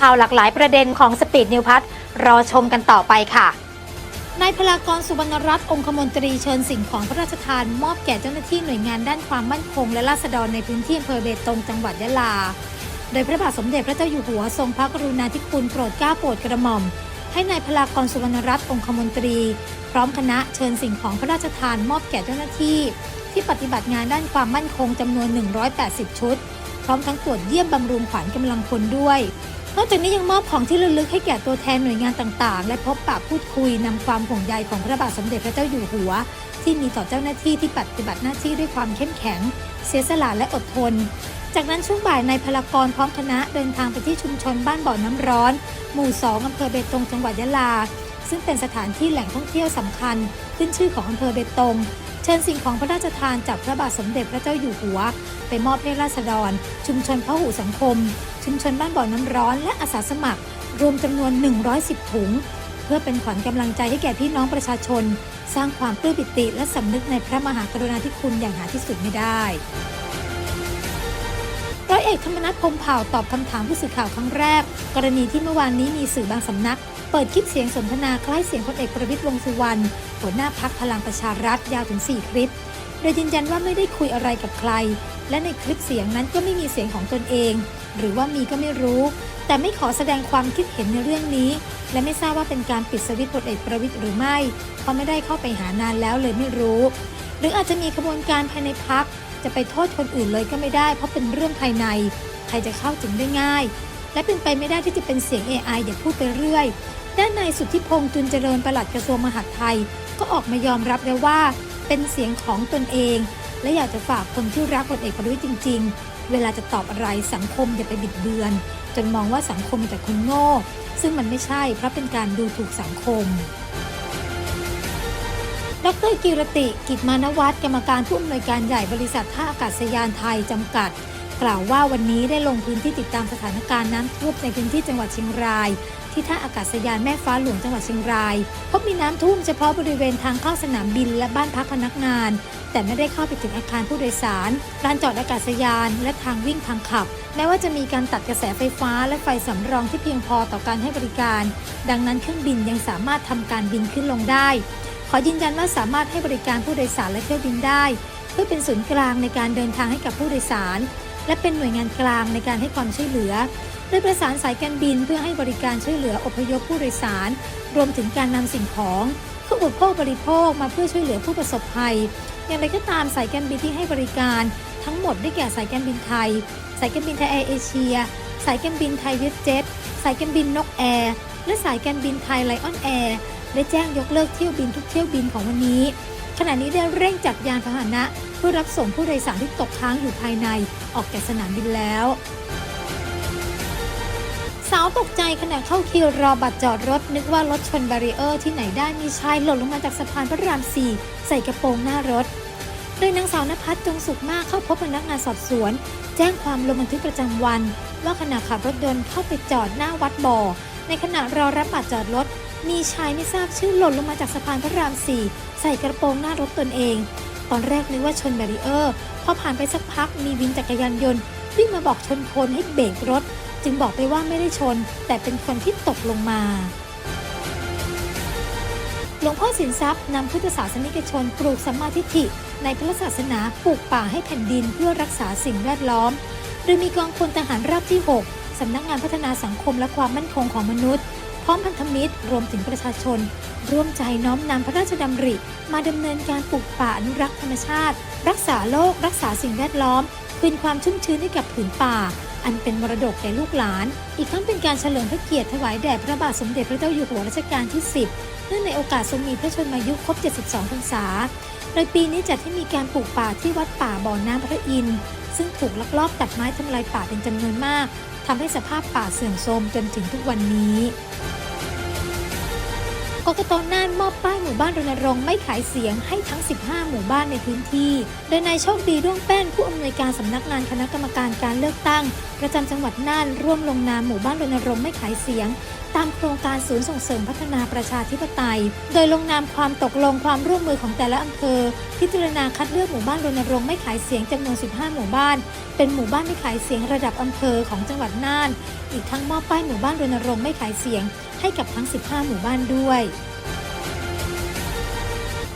ข่าวหลากหลายประเด็นของสปีดนิวพัทรอชมกันต่อไปค่ะนายพลากรสุวรรณรัตน์องคมนตรีเชิญสิ่งของพระราชทาน มอบแก่เจ้าหน้าที่หน่วยงานด้านความมั่นคง และราษฎรในพื้นที่อำเภอเบตงจังหวัดยะลา โดยพระบาทสมเด็จพระเจ้าอยู่หัวทรงพระกรุณาธิคุณโปรดเกล้าโปรดกระหม่อม ให้นายพลากรสุวรรณรัตน์องคมนตรี พร้อมคณะเชิญสิ่งของพระราชทาน มอบแก่เจ้าหน้าที่ ที่ปฏิบัติงานด้านความมั่นคงจำนวน 180 ชุด พร้อมทั้งตรวจเยี่ยมบำรุงขวัญกำลังพลด้วย นอกจากนี้ยังมอบของที่ระลึกให้แก่ตัวแทนหน่วยงานต่างๆ และพบปะพูดคุยนำความห่วงใยของพระบาทสมเด็จพระเจ้าอยู่หัว ที่มีต่อเจ้าหน้าที่ที่ปฏิบัติหน้าที่ด้วยความเข้มแข็ง เสียสละและอดทน จากนั้นช่วงบ่ายนายพลากรพร้อมคณะเดินทางไปที่ชุมชนบ้านบ่อน้ำร้อน หมู่2อำเภอเบตงจังหวัดยะลา ซึ่งเป็นสถานที่แหล่งท่องเที่ยวสำคัญ ขึ้นชื่อของอำเภอเบตง เชิญสิ่งของพระราชทานจากพระบาทสมเด็จพระเจ้าอยู่หัว ไปมอบให้ราษฎร ชุมชนพหูสังคม ชุมชนบ้านบ่อน้ำร้อน และอาสาสมัคร รวมจำนวน 110 ถุง เพื่อเป็นขวัญกำลังใจให้แก่พี่น้องประชาชน สร้างความปลื้มปิติและสำนึกในพระมหากรุณาธิคุณอย่างหาที่สุดไม่ได้ร้ อยเอกธรรมนัฐพมเผ่าตอบคำถามผู้สื่อข่าวครั้งแรก กรณีที่เมื่อวานนี้มีสื่อบางสำนัก เปิดคลิปเสียงสนทนาคล้ายเสียงพลเอกประวิตรวงสุวรรณหัวหน้าพักพลังประชารัฐยาวถึง 4 คลิป โดยยืนยันว่าไม่ได้คุยอะไรกับใคร และในคลิปเสียงนั้นก็ไม่มีเสียงของตนเอง หรือว่ามีก็ไม่รู้ แต่ไม่ขอแสดงความคิดเห็นในเรื่องนี้ และไม่ทราบว่าเป็นการปิดสวิตช์พลเอกประวิตรหรือไม่เพราะไม่ได้เข้าไปหานานแล้วเลยไม่รู้ หรืออาจจะมีขบวนการภายในพัก จะไปโทษคนอื่นเลยก็ไม่ได้ เพราะเป็นเรื่องภายใน ใครจะเข้าถึงได้ง่าย และเป็นไปไม่ได้ที่จะเป็นเสียง AI เดี๋ยวพูดไปเรื่อย ด้านนายสุทธิพงษ์จุนเจริญปลัดกระทรวงมหาดไทย ก็ออกมายอมรับแล้วว่า เป็นเสียงของตนเอง และอยากจะฝากคนที่รักพลเอกประวิตรจริง ๆ เวลาจะตอบอะไรสังคมอย่าไปบิดเบือน จนมองว่าสังคมมีแต่คนโง่ ซึ่งมันไม่ใช่เพราะเป็นการดูถูกสังคม ดรกิรติกิจมานวัฒน์กรรมการผู้อำนวยการใหญ่บริษัทท่าอากาศยานไทยจำกัด กล่าวว่าวันนี้ได้ลงพื้นที่ติดตามสถานการณ์น้ำท่วมในพื้นที่จังหวัดเชียงราย ที่ท่าอากาศยานแม่ฟ้าหลวงจังหวัดเชียงรายพบมีน้ำท่วมเฉพาะบริเวณทางเข้าสนามบินและบ้านพักพนักงาน แต่ไม่ได้เข้าไปถึงอาคารผู้โดยสารลานจอดอากาศยาน และทางวิ่งทางขับ แม้ว่าจะมีการตัดกระแสไฟฟ้าและไฟสำรองที่เพียงพอต่อการให้บริการ ดังนั้นเครื่องบินยังสามารถทำการบินขึ้นลงได้ ขอยืนยันว่าสามารถให้บริการผู้โดยสารและเที่ยวบินได้ เพื่อเป็นศูนย์กลางในการเดินทางให้กับผู้โดยสาร และเป็นหน่วยงานกลางในการให้ความช่วยเหลือโดยประสานสายการบินเพื่อให้บริการช่วยเหลืออพยพผู้โดยสาร รวมถึงการนำสิ่งของเครื่องอุปโภคบริโภคมาเพื่อช่วยเหลือผู้ประสบภัย อย่างไรก็ตามสายการบินที่ให้บริการ ทั้งหมดได้แก่สายการบินไทย สายการบินไทยแอร์เอเชีย สายการบินไทยเวสเจ็ตสายการบินนกแอร์และสายการบินไทยไลออนแอร์ ได้แจ้งยกเลิกเที่ยวบินทุกเที่ยวบินของวันนี้ ขณะนี้ได้เร่งจัดยานพาหนะเพื่อรับส่งผู้โดยสารที่ตกค้างอยู่ภายในออกจากสนามบินแล้วสาวตกใจขณะเข้าคิวรอบัตรจอดรถ นึกว่ารถชนบารีเออร์ที่ไหนได้มีชายหล่นลงมาจากสะพานพระรามสี่ใส่กระโปรงหน้ารถ โดยนางสาวนภัสจงสุขมากเข้าพบพนักงานสอบสวน แจ้งความลงบันทึกประจำวัน ว่าขณะขับรถยนต์เข้าไปจอดหน้าวัดบ่อ ในขณะรอรับบัตรจอดรถ มีชายไม่ทราบชื่อหล่นลงมาจากสะพานพระรามสี่ใส่กระโปรงหน้ารถตนเอง ตอนแรกนึกว่าชนแบรีเออร์ พอผ่านไปสักพักมีวินจักรยานยนต์วิ่งมาบอกชนคนให้เบรกรถ จึงบอกไปว่าไม่ได้ชน แต่เป็นคนที่ตกลงมาหลวงพ่อสินทรัพย์นำพุทธศาสนิกชนปลูกสัมมาทิฏฐิ ในพระศาสนาปลูกป่าให้แผ่นดินเพื่อรักษาสิ่งแวดล้อม โดยมีกองพลทหารราบที่ 6 สำนักงานพัฒนาสังคมและความมั่นคงของมนุษย์ พร้อมพันธมิตร รวมถึงประชาชน ร่วมใจน้อมนำพระราชดำริ มาดำเนินการปลูกป่าอนุรักษ์ธรรมชาติ รักษาโลก รักษาสิ่งแวดล้อม คืนความชุ่มชื้นให้กับผืนป่า อันเป็นมรดกแก่ลูกหลาน อีกทั้งเป็นการเฉลิมพระเกียรติถวายแด่พระบาทสมเด็จพระเจ้าอยู่หัวรัชกาลที่ 10 เนื่องในโอกาสทรงมีพระชนมายุครบ 72 พรรษาโดยปีนี้จัดให้มีการปลูกป่าที่วัดป่าบ่อน้ำพระอินทร์ ซึ่งถูกลักลอบตัดไม้ทำลายป่าเป็นจำนวนมากทำให้สภาพป่าเสื่อมโทรมจนถึงทุกวันนี้ กกตน่านมอบป้ายหมู่บ้านรณรงค์ไม่ขายเสียงให้ทั้ง 15 หมู่บ้านในพื้นที่ โดยนายโชคดีด้วงแป้นผู้อำนวยการสำนักงานคณะกรรมการการเลือกตั้ง ประจำจังหวัดน่านร่วมลงนามหมู่บ้านรณรงค์ไม่ขายเสียง ตามโครงการศูนย์ส่งเสริมพัฒนาประชาธิปไตย โดยลงนามความตกลงความร่วมมือของแต่ละอำเภอ พิจารณาคัดเลือกหมู่บ้านรณรงค์ไม่ขายเสียงจำนวน 15 หมู่บ้าน เป็นหมู่บ้านไม่ขายเสียงระดับอำเภอของจังหวัดน่าน อีกทั้งมอบป้ายหมู่บ้านรณรงค์ไม่ขายเสียง ให้กับทั้ง 15 หมู่บ้านด้วย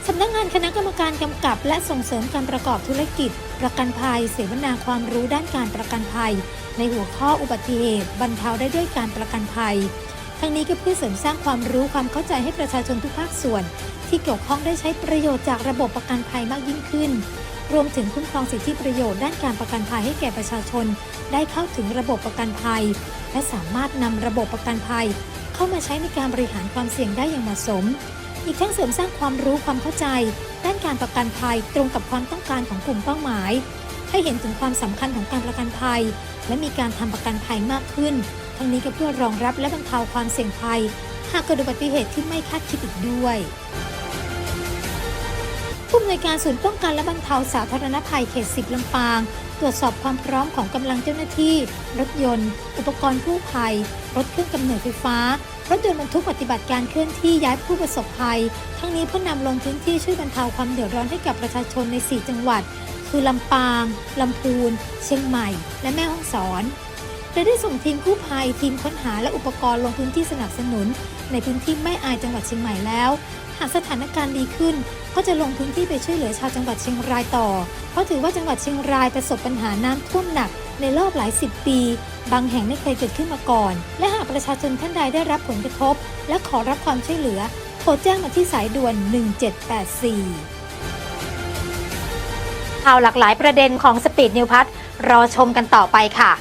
สำนักงานคณะกรรมการกำกับและส่งเสริมการประกอบธุรกิจ ประกันภัย เสวนาความรู้ด้านการประกันภัย ในหัวข้ออุบัติเหตุบรรเทาได้ด้วยการประกันภัย ทั้งนี้ก็เพื่อเสริมสร้างความรู้ความเข้าใจให้ประชาชนทุกภาคส่วน ที่เกี่ยวข้องได้ใช้ประโยชน์จากระบบประกันภัยมากยิ่งขึ้น รวมถึงคุ้มครองสิทธิประโยชน์ด้านการประกันภัยให้แก่ประชาชน ได้เข้าถึงระบบประกันภัย และสามารถนำระบบประกันภัย เข้ามาใช้ในการบริหารความเสี่ยงได้อย่างเหมาะสม อีกทั้งเสริมสร้างความรู้ความเข้าใจ ด้านการประกันภัยตรงกับความต้องการของกลุ่มเป้าหมาย ให้เห็นถึงความสำคัญของการประกันภัย และมีการทำประกันภัยมากขึ้น ทั้งนี้ก็เพื่อรองรับและบรรเทาความเสี่ยงภัย หากเกิดอุบัติเหตุที่ไม่คาดคิดอีกด้วยผู้อำนวยการศูนย์ป้องกันและบรรเทาสาธารณภัยเขต10ลำปาง รวจสอบความพร้อมของกำลังเจ้าหน้าที่ รถยนต์ อุปกรณ์กู้ภัย รถเครื่องกำเนิดไฟฟ้ารถยนต์บรรทุกปฏิบัติการเคลื่อนที่ย้ายผู้ประสบภัย ทั้งนี้เพื่อนำลงพื้นที่ช่วยบรรเทาความเดือดร้อนให้กับประชาชนใน 4 จังหวัด คือลำปาง ลำพูน เชียงใหม่ และแม่ฮ่องสอน โดยได้ส่งทีมกู้ภัยทีมค้นหาและอุปกรณ์ลงพื้นที่สนับสนุน ในพื้นที่แม่อายจังหวัดเชียงใหม่แล้ว หากสถานการณ์ดีขึ้น ก็จะลงพื้นที่ไปช่วยเหลือชาวจังหวัดเชียงรายต่อ เพราะถือว่าจังหวัดเชียงรายประสบปัญหาน้ำท่วมหนักในรอบหลายสิบปี บางแห่งไม่เคยเกิดขึ้นมาก่อน และหากประชาชนท่านใดได้รับผลกระทบ และขอรับความช่วยเหลือ โทรแจ้งมาที่สายด่วน 1784ข่าวหลากหลายประเด็นของสปีดนิวพัทรอชมกันต่อไปค่ะ